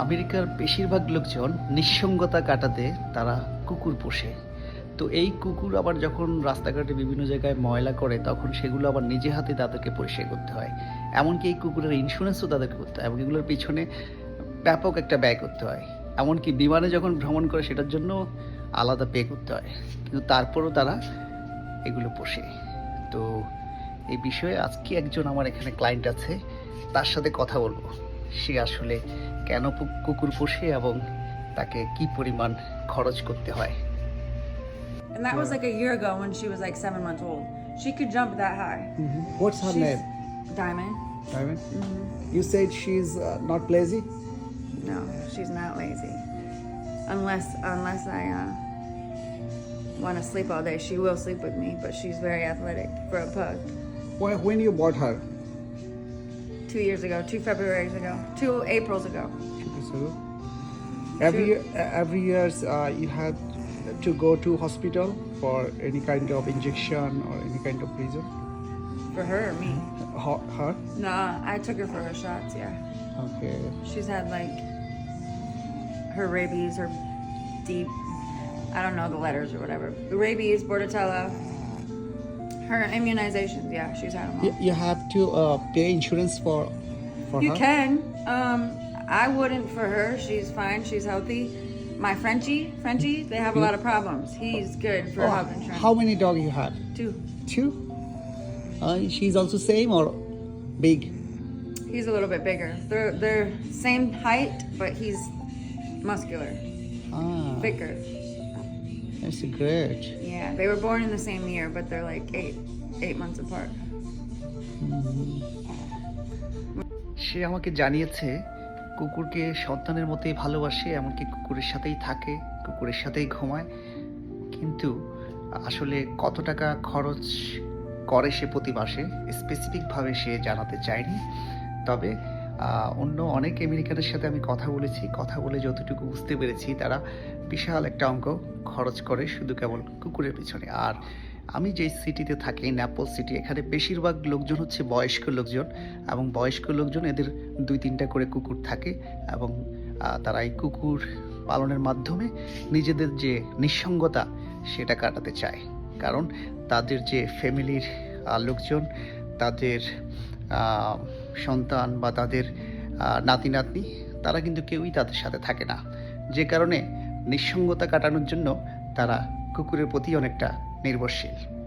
আমেরিকার বেশিরভাগ লোকজন নিঃসঙ্গতা কাটাতে তারা কুকুর পোষে। তো এই কুকুর আবার যখন রাস্তাঘাটে বিভিন্ন জায়গায় ময়লা করে, তখন সেগুলো আবার নিজে হাতে তাদেরকে পরিষ্কার করতে হয়। এমনকি এই কুকুরের ইন্স্যুরেন্সও তাদেরকে করতে হয় এবং এগুলোর পিছনে ব্যাপক একটা ব্যয় করতে হয়। এমনকি বিমানে যখন ভ্রমণ করে, সেটার জন্য আলাদা পে করতে হয়। কিন্তু তারপরও তারা এগুলো পোষে। তো এই বিষয়ে আজকে একজন আমার এখানে ক্লায়েন্ট আছে, তার সাথে কথা বলব। সে আসলে কেন পু- কুকুর পোষে এবং তাকে কি পরিমাণ খরচ করতে হয় And that was like a year ago when she was like seven months old. She could jump that high. What's her She's- name? Diamond? Diamond? You said she's uh, not lazy? No, she's not lazy. Unless unless I uh, want to sleep all day, she will sleep with me. But she's very athletic for a pug. When, when you bought her? Two years ago, two Februarys ago, two Aprils ago. Every year, every years uh, you had to go to hospital for any kind of injection or any kind of reason. For her or me? Her? her? Nah, I took her for her shots. Yeah, Okay. she's had like her rabies, her deep. I don't know the letters or whatever. Rabies, Bordetella. Her immunizations. Yeah, she's had them all. You, you have to uh, pay insurance for for You her. can. Um, I wouldn't for her. She's fine. She's healthy. My Frenchie, Frenchie, they have a lot of problems. He's good for Oh, health insurance. how many dog you have? Two. Two. Uh, she's also same or big? He's a little bit bigger. They're they're same height, but he's muscular, Ah, thicker. That's great. Yeah, they were born in the same year, but they're like eight eight months apart. সে আমাকে জানিয়েছে কুকুরকে সন্তানের মতোই ভালোবাসে এমনকি কুকুরের সাথেই থাকে কুকুরের সাথেই ঘুমায় কিন্তু আসলে কত টাকা খরচ করে সে প্রতি মাসে স্পেসিফিকভাবে সে জানাতে চায়নি তবে অন্য অনেক আমেরিকানের সাথে আমি কথা বলেছি, কথা বলে যতটুকু বুঝতে পেরেছি, তারা বিশাল একটা অঙ্ক খরচ করে শুধু কেবল কুকুরের পিছনে। আর আমি যে সিটিতে থাকি ন্যাপল সিটি এখানে বেশিরভাগ লোকজন হচ্ছে বয়স্ক লোকজন এবং বয়স্ক লোকজন এদের দুই তিনটা করে কুকুর থাকে এবং তারা এই কুকুর পালনের মাধ্যমে নিজেদের যে নিঃসঙ্গতা, সেটা কাটাতে চায়। কারণ তাদের যে ফ্যামিলির লোকজন, তাদের সন্তান বা তাদের নাতি নাতনি তারা কিন্তু কেউই তাদের সাথে থাকে না। যে কারণে নিঃসঙ্গতা কাটানোর জন্য তারা কুকুরের প্রতি অনেকটা নির্ভরশীল।